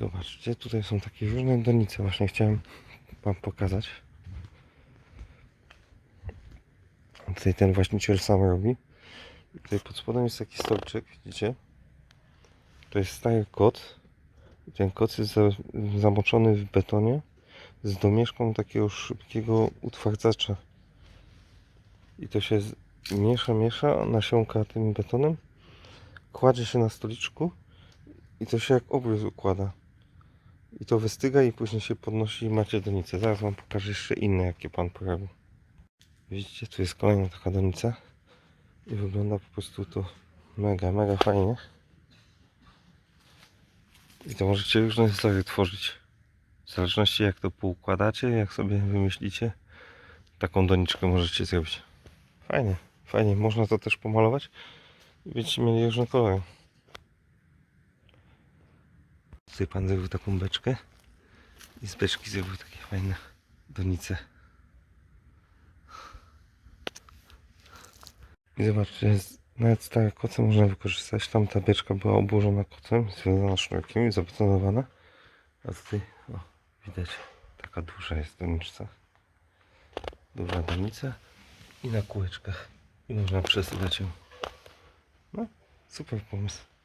Zobaczcie, tutaj są takie różne donice. Właśnie chciałem Wam pokazać. Tutaj ten właściciel sam robi. Tutaj pod spodem jest taki stolczyk, widzicie? To jest stary kot. Ten kot jest za, zamoczony w betonie z domieszką takiego szybkiego utwardzacza. I to się miesza, miesza, nasiąka tym betonem. Kładzie się na stoliczku i to się jak obrys układa. I to wystyga i później się podnosi i macie donicę. Zaraz wam pokażę jeszcze inne, jakie pan porobił. Widzicie, tu jest kolejna taka donica. I wygląda po prostu to mega, mega fajnie. I to możecie różne historie tworzyć. W zależności jak to poukładacie, jak sobie wymyślicie, taką doniczkę możecie zrobić. Fajnie, fajnie. Można to też pomalować i będziecie mieli różne kolory. Tutaj pan zrobił taką beczkę i z beczki zrobił takie fajne donice. I zobaczcie, nawet stare koce można wykorzystać. Tam ta beczka była obłożona kocem, związana sznurkiem i zabetonowana. A tutaj, o, widać, taka duża jest doniczka. Duża donica i na kółeczkach. I można przesuwać ją. No, super pomysł.